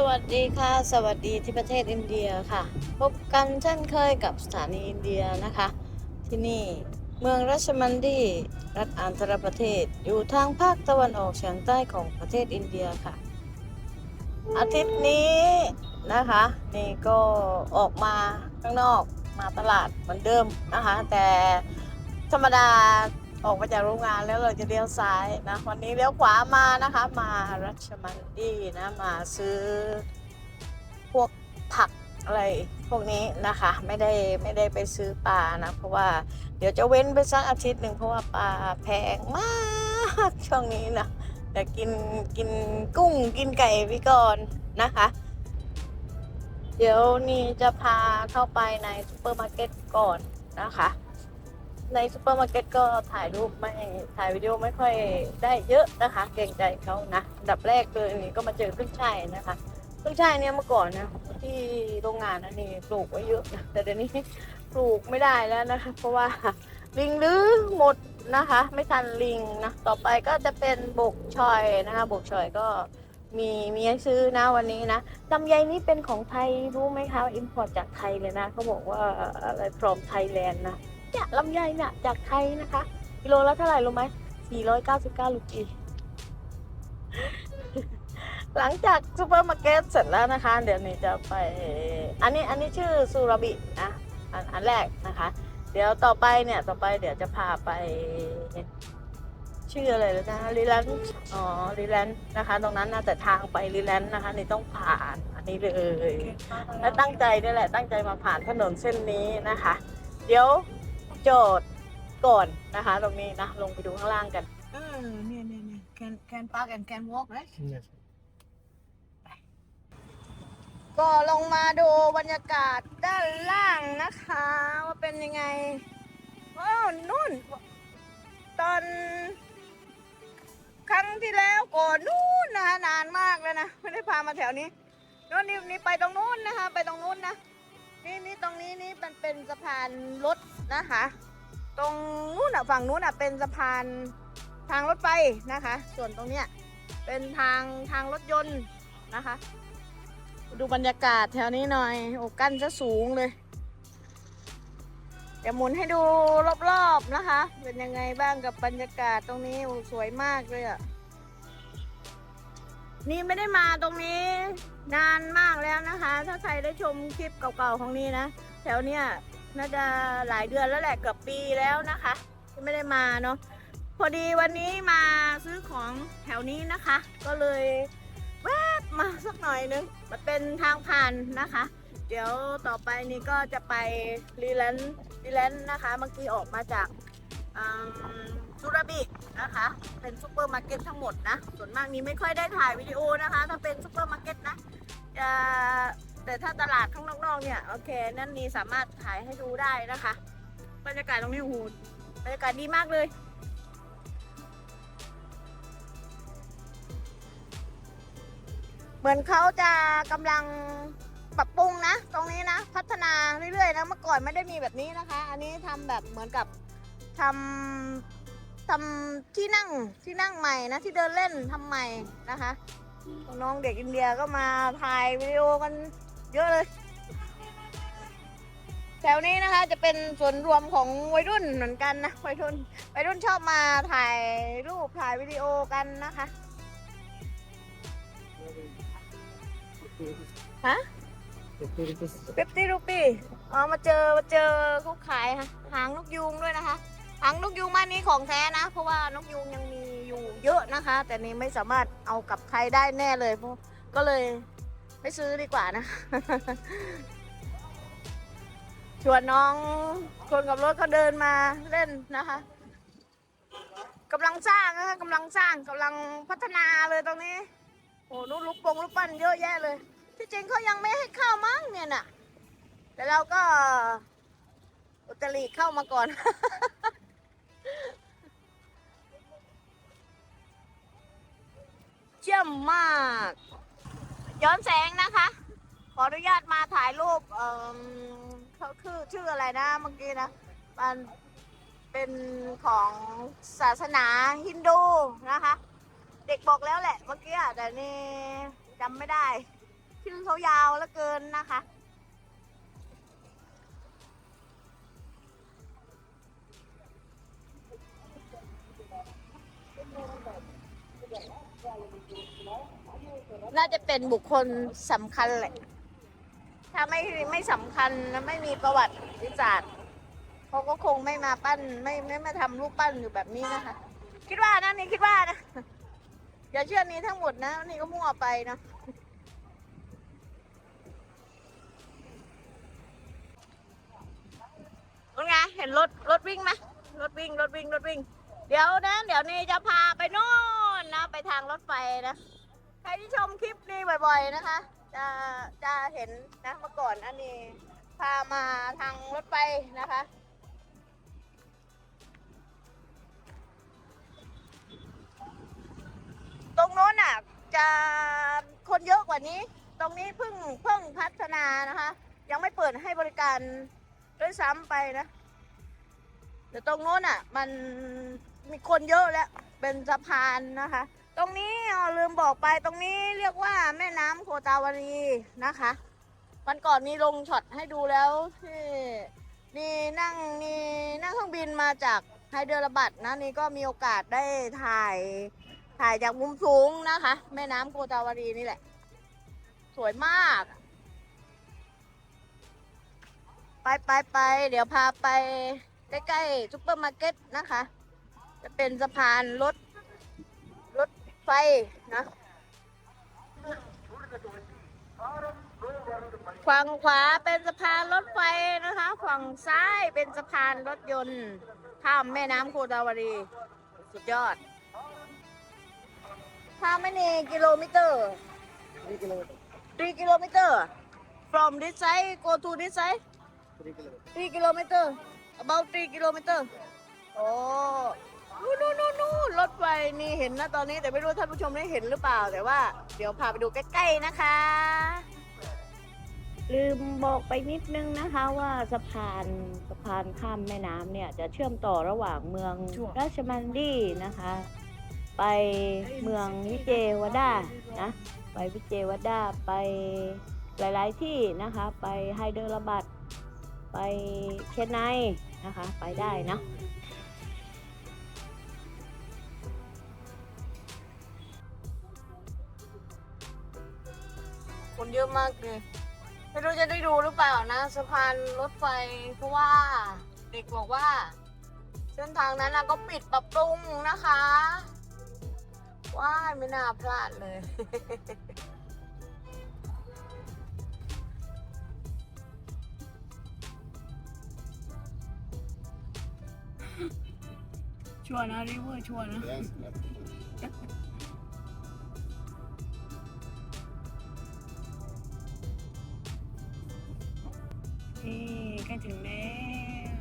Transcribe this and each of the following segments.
สวัสดีค่ะ สวัสดีที่ประเทศอินเดียค่ะ พบกันเช่นเคยกับสถานีอินเดียนะคะ ที่นี่เมืองราชมันดี รัฐอันตรประเทศอยู่ทางภาคตะวันออกเฉียงใต้ของประเทศอินเดียค่ะ อาทิตย์นี้นะคะ นี่ก็ออกมาข้างนอกมาตลาดเหมือนเดิมนะคะ แต่ธรรมดา ออกมาจากโรงงานแล้วเราจะเลี้ยวซ้ายนะวันนี้เลี้ยวขวามานะคะ มารัชมันดีนะมาซื้อพวกผักอะไรพวกนี้นะคะไม่ได้ไม่ได้ไปซื้อปลานะ เพราะว่าเดี๋ยวจะเว้นไปสักอาทิตย์หนึ่งเพราะว่าปลาแพงมากช่วงนี้นะแต่กินกินกุ้งกินไก่ไปก่อนนะคะ เดี๋ยวนี่จะพาเข้าไปในซูเปอร์มาร์เก็ตก่อนนะคะ ในซูเปอร์มาร์เก็ตก็ถ่ายรูปไม่ถ่ายวิดีโอไม่ค่อยได้เยอะนะคะ เกรงใจเขานะอันดับแรกเลยนี่ก็มาเจอขึ้นช่ายนะคะขึ้นช่ายเนี่ยเมื่อก่อนนะที่โรงงานนะนี่ปลูกไว้เยอะนะแต่เดี๋ยวนี้ปลูกไม่ได้แล้วนะคะ เพราะว่าลิงลื้อหมดนะคะ ไม่ทันลิงนะต่อไปก็จะเป็นบกชอยนะคะบกชอยก็มีมีให้ซื้อนะวันนี้นะลำไยนี้เป็นของไทยรู้ไหมคะอินพอร์ตจากไทยเลยนะเขาบอกว่าอะไร from Thailand นะ เนี่ยลำไยเนี่ยจากไทยนะคะ กิโลละเท่าไหร่รู้ไหม499 ลูกีหลังจากซูเปอร์มาร์เก็ตเสร็จแล้วนะคะ เดี๋ยวนี้จะไป อันนี้อันนี้ชื่อซูราบินะอันอันแรกนะคะ เดี๋ยวต่อไปเนี่ยต่อไปเดี๋ยวจะพาไป ชื่ออะไรแล้วนะรีแลนอ๋อรีแลนนะคะ ตรงนั้นนะแต่ทางไปรีแลนนะคะ นี่ต้องผ่านอันนี้เลย และตั้งใจนี่แหละ ตั้งใจมาผ่านถนนเส้นนี้นะคะ เดี๋ยวโจทย์ก่อนนะคะ ตรงนี้นะ ลงไปดูข้างล่างกัน เออเนี่ยเนี่ยเนี่ย can can park and can walk right Yes. ก็ลงมาดูบรรยากาศด้านล่างนะคะ ว่าเป็นยังไงว้าวนู่น ตอน ครั้งที่แล้วก่อนนู่นนะคะนานมากแล้วนะ ไม่ได้พามาแถวนี้นู่นนี่นี่ไปตรงนู้นนะคะ ไปตรงนู้นนะ นี่นี่ตรงนี้นี่มันเป็นสะพานรถ นะคะ ตรงนู้นอะฝั่งนู้นอะเป็นสะพานทางรถไฟนะคะ ส่วนตรงเนี้ยเป็นทางทางรถยนต์นะคะ ดูบรรยากาศแถวนี้หน่อยโอ้กั้นจะสูงเลย เดี๋ยวหมุนให้ดูรอบๆนะคะ เป็นยังไงบ้างกับบรรยากาศตรงนี้โอ้สวยมากเลยอะ่ะนี่ไม่ได้มาตรงนี้นานมากแล้วนะคะ ถ้าใครได้ชมคลิปเก่าๆของนี่นะ แถวเนี้ย น่าจะหลายเดือนแล้วแหละเกือบปีแล้วนะคะที่ไม่ได้มาเนาะพอดีวันนี้มาซื้อของแถวนี้นะคะ ก็เลยแวบมาสักหน่อยนึงมันเป็นทางผ่านนะคะ เดี๋ยวต่อไปนี้ก็จะไปรีแลนด์รีแลนด์นะคะเมื่อกี้ออกมาจากซูราบินะคะ เป็นซูเปอร์มาร์เก็ตทั้งหมดนะ ส่วนมากนี้ไม่ค่อยได้ถ่ายวิดีโอนะคะ ถ้าเป็นซูเปอร์มาร์เก็ตนะจะ แต่ถ้าตลาดข้างนอกๆเนี่ยโอเค นั่นนี่สามารถถ่ายให้ดูได้นะคะบรรยากาศตรงนี้โอ้โหบรรยากาศดีมากเลยเหมือนเขาจะกำลังปรับปรุงนะ ตรงนี้นะ พัฒนาเรื่อยๆนะเมื่อก่อนไม่ได้มีแบบนี้นะคะ อันนี้ทำแบบเหมือนกับทำทำที่นั่งที่นั่งใหม่นะที่เดินเล่นทำใหม่นะคะน้องเด็กอินเดียก็มาถ่ายวิดีโอกัน เยอะเลย แถวนี้นะคะจะเป็นส่วนรวมของวัยรุ่นเหมือนกันนะวัยรุ่นวัยรุ่นชอบมาถ่ายรูปถ่ายวิดีโอกันนะคะฮะ Fifty rupees. ฟิฟตี้รูปีอ๋อมาเจอมาเจอเขาขายฮะหางนกยูงด้วยนะคะหางนกยูงบ้านนี้ของแท้นะ เพราะว่านกยูงยังมีอยู่เยอะนะคะ แต่นี้ไม่สามารถเอากลับใครได้แน่เลยก็เลย ไม่ซื้อดีกว่านะ ชวนน้องคนกับรถเขาเดินมาเล่นนะคะกำลังสร้างนะคะกำลังสร้างกำลังพัฒนาเลยตรงนี้ โอ้นู่นลูกปงลูกปั้นเยอะแยะเลย ที่จริงเขายังไม่ให้เข้ามั้งเนี่ยน่ะ แต่เราก็อุตริเข้ามาก่อนเยี่ยมมาก ย้อนแสงนะคะ ขออนุญาตมาถ่ายรูปเออเขาคือชื่ออะไรนะเมื่อกี้นะมันเป็นของศาสนาฮินดูนะคะ เด็กบอกแล้วแหละเมื่อกี้แต่นี่จำไม่ได้ ชื่อเขายาวเหลือเกินนะคะ น่าจะเป็นบุคคลสำคัญแหละ ถ้าไม่ไม่สำคัญและไม่มีประวัติศาสตร์เขาก็คงไม่มาปั้นไม่ไม่มาทำรูปปั้นอยู่แบบนี้นะคะ คิดว่านะนี่คิดว่านะอย่าเชื่อนี้ทั้งหมดนะนี่ก็มั่วไปนะเป็นไงเห็นรถรถวิ่งไหมรถวิ่งรถวิ่งรถวิ่ง เดี๋ยวนะ เดี๋ยวนี้จะพาไปโน่นนะ ไปทางรถไฟนะ รที่ชมคลิปนี้บ่อยๆนะคะ จะจะเห็นนะเมื่อก่อนอันนี้พามาทางรถไฟนะคะ ตรงโน้นอะจะคนเยอะกว่านี้ ตรงนี้เพิ่งเพิ่งพัฒนานะคะ ยังไม่เปิดให้บริการด้วยซ้ำไปนะแต่ตรงโน้นอะ มันมีคนเยอะแล้ว เป็นสะพานนะคะ ตรงนี้อ๋อลืมบอกไปตรงนี้เรียกว่าแม่น้ำโคตาวารีนะคะวันก่อนมีลงช็อตให้ดูแล้วที่นี่นั่งนี่นั่งเครื่องบินมาจากไฮเดรบัดนะนี่ก็มีโอกาสได้ถ่ายถ่ายจากมุมสูงนะคะ แม่น้ำโคตาวารีนี่แหละ สวยมาก ไปไปไปเดี๋ยวพาไปใกล้ๆซุปเปอร์มาร์เก็ตนะคะ จะเป็นสะพานรถ ไฟนะฝั่งขวาเป็นสะพานรถไฟนะคะ ฝั่งซ้ายเป็นสะพานรถยนต์ข้ามแม่น้ำโคดาวารีสุดยอดถ้าไม่นี่กิโลเมตร3 kilometer. 3 kilometer from this side go to this side 3 kilometer. 3 kilometer about 3 kilometer โอ้ นู่นนู่นนู่นนู่นรถไฟนี่เห็นนะตอนนี้แต่ไม่รู้ท่านผู้ชมได้เห็นหรือเปล่าแต่ว่า เดี๋ยวพาไปดูใกล้ๆนะคะ ลืมบอกไปนิดนึงนะคะว่าสะพานสะพานข้ามแม่น้ำเนี่ยจะเชื่อมต่อระหว่างเมืองราชมันดีนะคะ ไปเมืองวิเจวดานะไปวิเจวดาไปหลายๆที่นะคะ ไปไฮเดรบัดไปเชนไนนะคะ ไปได้นะ คนเยอะมากเลย ไม่รู้จะได้ดูหรือเปล่านะสะพานรถไฟเพราะว่าเด็กบอกว่า เส้นทางนั้นนะก็ปิดปรับปรุงนะคะว้ายไม่น่าพลาดเลย ชัวร์นะริเวอร์ชัวร์นะ Yes. yep. ใกล้ถึงแล้ว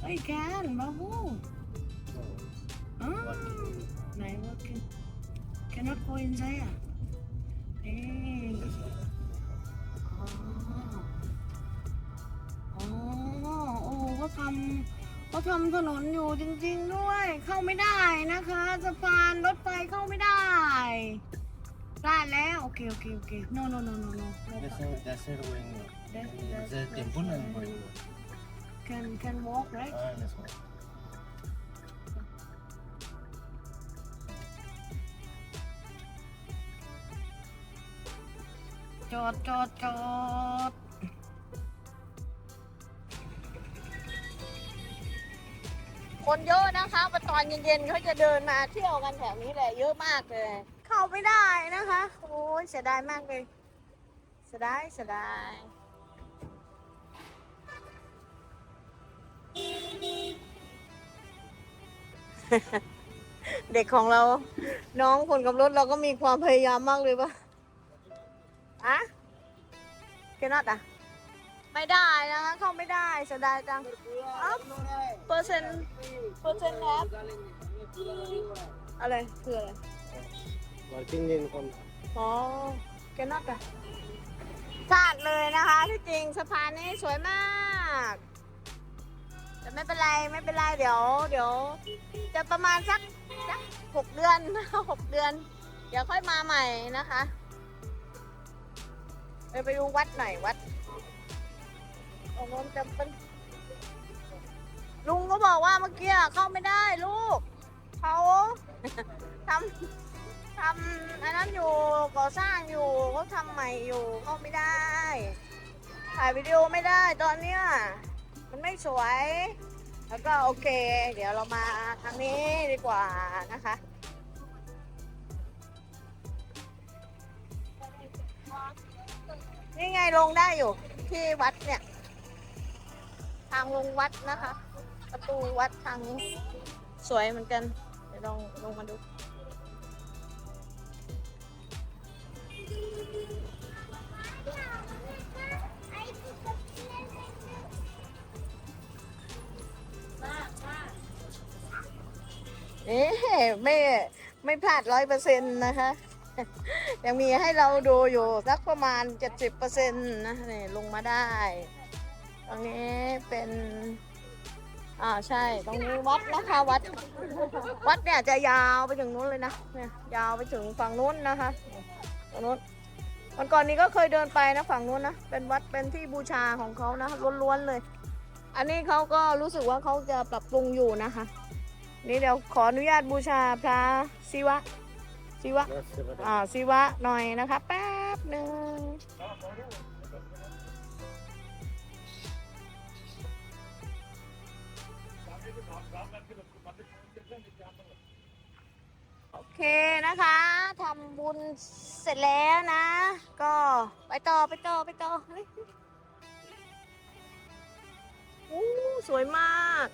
เฮ้ยแกันบาบู So, อ๋อ working ไหนว่า can cannot go inside อะนี่ this way. อ๋ออ๋อโอ้เขาทำเขาทำถนนอยู่จริง ๆ ด้วย เข้าไม่ได้นะคะสะพานรถไฟเข้าไม่ได้พลาดแล้ว โอเค โอเค โอเค no no no no no That's it, that's it going. Uh, That's- and that's- the temple and going. can can walk right Ah, that's one. จอดจอดจอดคนเยอะนะคะพอตอนเย็นๆเขาจะเดินมาเที่ยวกันแถวนี้แหละเยอะมากเลย เข้าไม่ได้นะคะ โอ้ยเสียดายมากเลยเสียดายเสียดาย เด็กของเรา น้องคนกับรถเราก็มีความพยายามมากเลยปะอะแค่นัดอะไม่ได้นะคะเข้าไม่ได้เสียดายจังเปอร์เซ็นต์เปอร์เซ็นต์แอปอะไรคืออะไร Working in one. อ๋อแกนัดอะพลาดเลยนะคะที่จริงสะพานนี้สวยมากแต่ ไม่เป็นไรไม่เป็นไรเดี๋ยว เดี๋ยวจะประมาณสักสักหกเดือน หกเดือน เดี๋ยวค่อยมาใหม่นะคะไปไปดูวัดหน่อยวัดอ้โหจำเป็นลุงก็บอกว่าเมื่อกี้เข้าไม่ได้ลูกเขาทำทำอันนั้นอยู่ก่อสร้างอยู่เขาทำใหม่อยู่เข้าไม่ได้ ถ่ายวิดีโอไม่ได้ตอนเนี้ย มันไม่สวย แล้วก็โอเค เดี๋ยวเรามาทางนี้ดีกว่านะคะนี่ไงลงได้อยู่ที่วัดเนี่ย ทางลงวัดนะคะ ประตูวัดทางสวยเหมือนกันเดี๋ยวลองลงมาดู เอ๊ะไม่ไม่พลาดร้อยเปอร์เซ็นต์นะคะ ยังมีให้เราดูอยู่สักประมาณเจ็ดสิบเปอร์เซ็นต์นะนี่ลงมาได้ ตรงนี้เป็นอ่าใช่ ตรงนี้วัดนะคะวัด วัดเนี่ยจะยาวไปถึงนู้นเลยนะเนี่ยยาวไปถึงฝั่งนู้นนะคะฝั่งนู้นวันก่อนนี้ก็เคยเดินไปนะฝั่งนู้นนะเป็นวัดเป็นที่บูชาของเขานะล้วนๆเลย อันนี้เขาก็รู้สึกว่าเขาจะปรับปรุงอยู่นะคะ นี่เดี๋ยวขออนุญาตบูชาพระศิวะศิวะอ่าศิวะหน่อยนะคะแป๊บหนึ่งโอเคนะคะทำบุญเสร็จแล้วนะ ก็ไปต่อไปต่อไปต่ออู้สวยมาก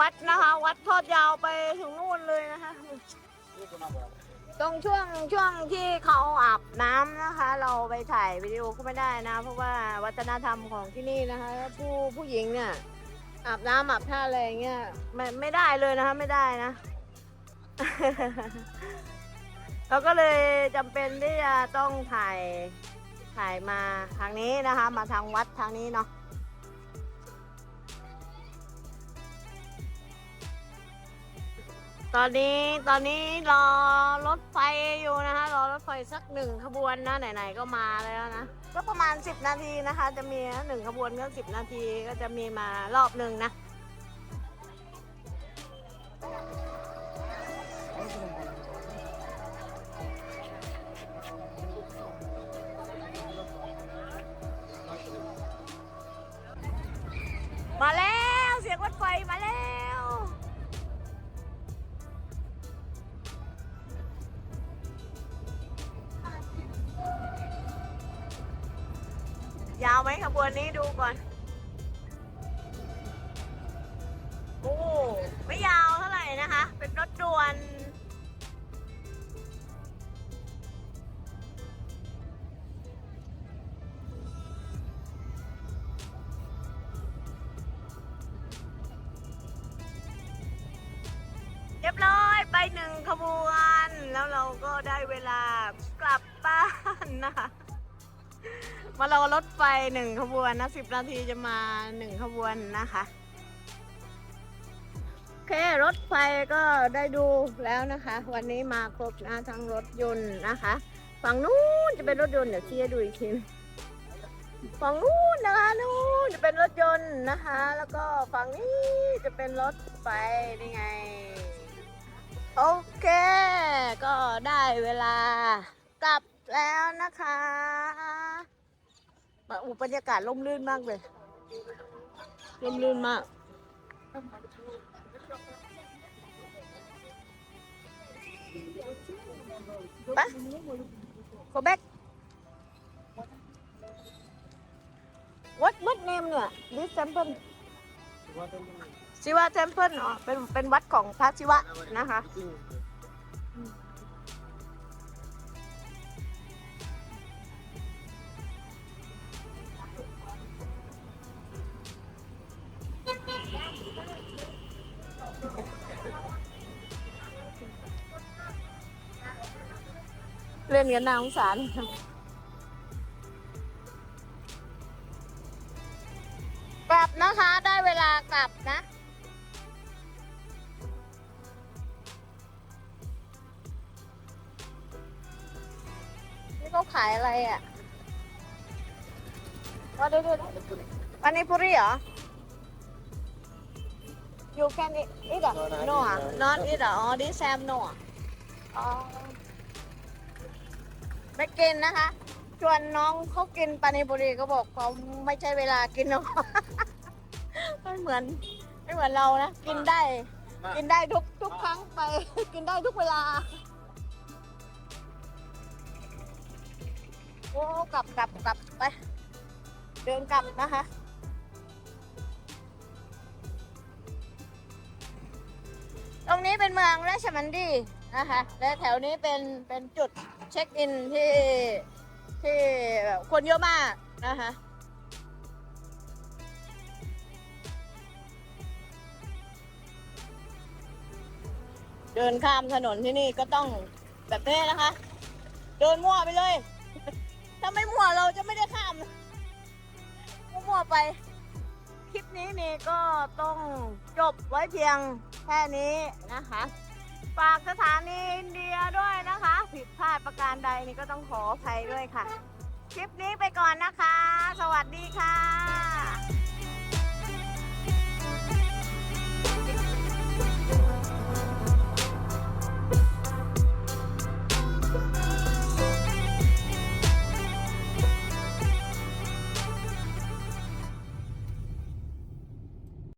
วัดนะคะ วัดทอดยาวไปถึงนู่นเลยนะคะ ตรงช่วงช่วงที่เขาอาบน้ำนะคะ เราไปถ่ายวิดีโอก็ไม่ได้นะ เพราะว่าวัฒนธรรมของที่นี่นะคะ ผู้ผู้หญิงเนี่ยอาบน้ำอาบท่าอะไรอย่างเงี้ยไม่ไม่ได้เลยนะคะ ไม่ได้นะ เราก็เลยจำเป็นที่จะต้องถ่ายถ่ายมาทางนี้นะคะ มาทางวัดทางนี้เนาะ ตอนนี้ตอนนี้รอรถไฟอยู่นะคะรอรถไฟสักหนึ่งขบวนนะไหนๆก็มาแล้วนะก็ประมาณ 10 นาทีนะคะ จะมีหนึ่งขบวนก็10 นาทีก็จะมีมารอบหนึ่งนะ ยาวไหมขบวนนี้ดูก่อน โอ้ ไม่ยาวเท่าไหร่นะคะ เป็นรถด่วน เรียบร้อยไปหนึ่งขบวน แล้วเราก็ได้เวลากลับบ้านนะคะ มารอรถไฟหนึ่งขบวนนะสิบนาทีจะมาหนึ่งขบวนนะคะโอเครถไฟก็ได้ดูแล้วนะคะ วันนี้มาครบนะทั้งรถยนต์นะคะ ฝั่งนู้นจะเป็นรถยนต์เดี๋ยวชี้ให้ดูอีกทีฝั่งนู้นนะคะนู้นจะเป็นรถยนต์นะคะ แล้วก็ฝั่งนี้จะเป็นรถไฟนี่ไง โอเค ก็ได้เวลากลับแล้วนะคะ อุบรรยากาศร่มรื่นมากเลยร่มรื่นมากไป go back what what name เนี่ย this temple ศิวะ temple อ๋อเป็นเป็นวัดของพระศิวะนะคะ เล่นกันน่าสงสารกลับนะคะได้เวลากลับนะนี่เขาขายอะไรอะว่าดูดูปันนิปุรีเหรอ you can eat it no not eat it or this Sam no อ๋อ ไม่กินนะคะชวนน้องเขากินปานิปุริก็บอกเขาไม่ใช่เวลากินหรอกไม่เหมือนไม่เหมือนเรานะกินได้กินได้ทุกทุกครั้งไป กินได้ทุกเวลา โอ้กลับกลับกลับไป เดินกลับนะคะ ตรงนี้เป็นเมืองราชมันดีนะคะ และแถวนี้เป็นเป็นจุด ช็คอินที่ที่แบบคนเยอะมากนะคะเดินข้ามถนนที่นี่ก็ต้องแบบนี้นะคะ เดินมั่วไปเลย ถ้าไม่มั่วเราจะไม่ได้ข้ามมั่วไป คลิปนี้นี่ก็ต้องจบไว้เพียงแค่นี้นะคะ ฝากสถานีอินเดียด้วยนะคะ ผิดพลาดประการใดนี่ก็ต้องขออภัยด้วยค่ะ คลิปนี้ไปก่อนนะคะ สวัสดีค่ะ